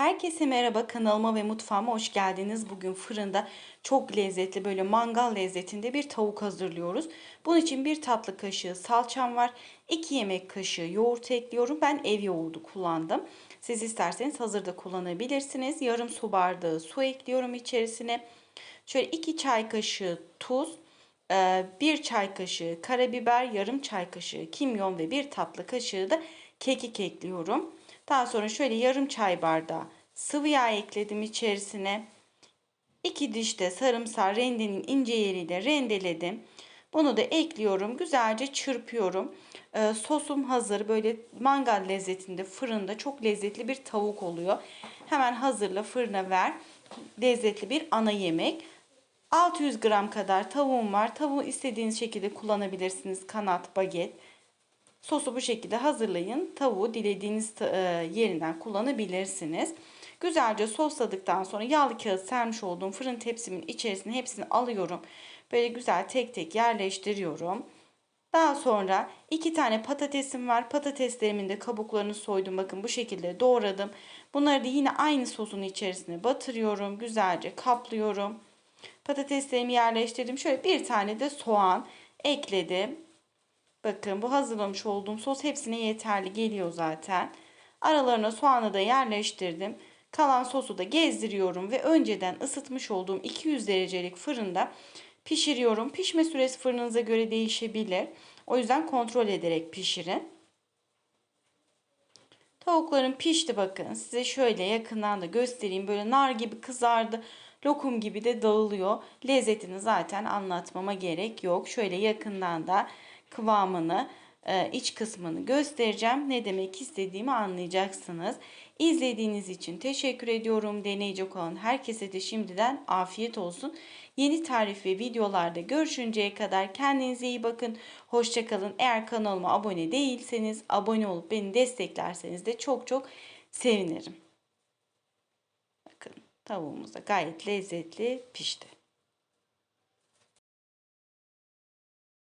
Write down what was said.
Herkese merhaba kanalıma ve mutfağıma hoş geldiniz. Bugün fırında çok lezzetli böyle mangal lezzetinde bir tavuk hazırlıyoruz. Bunun için bir tatlı kaşığı salçam var. 2 yemek kaşığı yoğurt ekliyorum. Ben ev yoğurdu kullandım. Siz isterseniz hazırda kullanabilirsiniz. Yarım su bardağı su ekliyorum içerisine. Şöyle 2 çay kaşığı tuz, 1 çay kaşığı karabiber, yarım çay kaşığı kimyon ve 1 tatlı kaşığı da kekik ekliyorum. Daha sonra şöyle yarım çay bardağı sıvı yağ ekledim içerisine. 2 diş de sarımsağı rendenin ince yeriyle rendeledim. Bunu da ekliyorum. Güzelce çırpıyorum. Ee, sosum hazır. Böyle mangal lezzetinde fırında çok lezzetli bir tavuk oluyor. Hemen hazırla fırına ver. Lezzetli bir ana yemek. 600 gram kadar tavuğum var. Tavuğu istediğiniz şekilde kullanabilirsiniz. Kanat, baget. Sosu bu şekilde hazırlayın. Tavuğu dilediğiniz e, yerinden kullanabilirsiniz. Güzelce sosladıktan sonra yağlı kağıt sermiş olduğum fırın tepsimin içerisine hepsini alıyorum. Böyle güzel tek tek yerleştiriyorum. Daha sonra iki tane patatesim var. Patateslerimin de kabuklarını soydum. Bakın bu şekilde doğradım. Bunları da yine aynı sosun içerisine batırıyorum. Güzelce kaplıyorum. Patateslerimi yerleştirdim. Şöyle bir tane de soğan ekledim. Bakın bu hazırlamış olduğum sos hepsine yeterli geliyor zaten. Aralarına soğanı da yerleştirdim. Kalan sosu da gezdiriyorum ve önceden ısıtmış olduğum 200 derecelik fırında pişiriyorum. Pişme süresi fırınınıza göre değişebilir. O yüzden kontrol ederek pişirin. Tavuklarım pişti bakın. Size şöyle yakından da göstereyim. Böyle nar gibi kızardı. Lokum gibi de dağılıyor. Lezzetini zaten anlatmama gerek yok. Şöyle yakından da kıvamını, e, iç kısmını göstereceğim. Ne demek istediğimi anlayacaksınız. İzlediğiniz için teşekkür ediyorum. Deneyecek olan herkese de şimdiden afiyet olsun. Yeni tarif ve videolarda görüşünceye kadar kendinize iyi bakın. Hoşçakalın. Eğer kanalıma abone değilseniz abone olup beni desteklerseniz de çok çok sevinirim. Bakın tavuğumuz da gayet lezzetli pişti.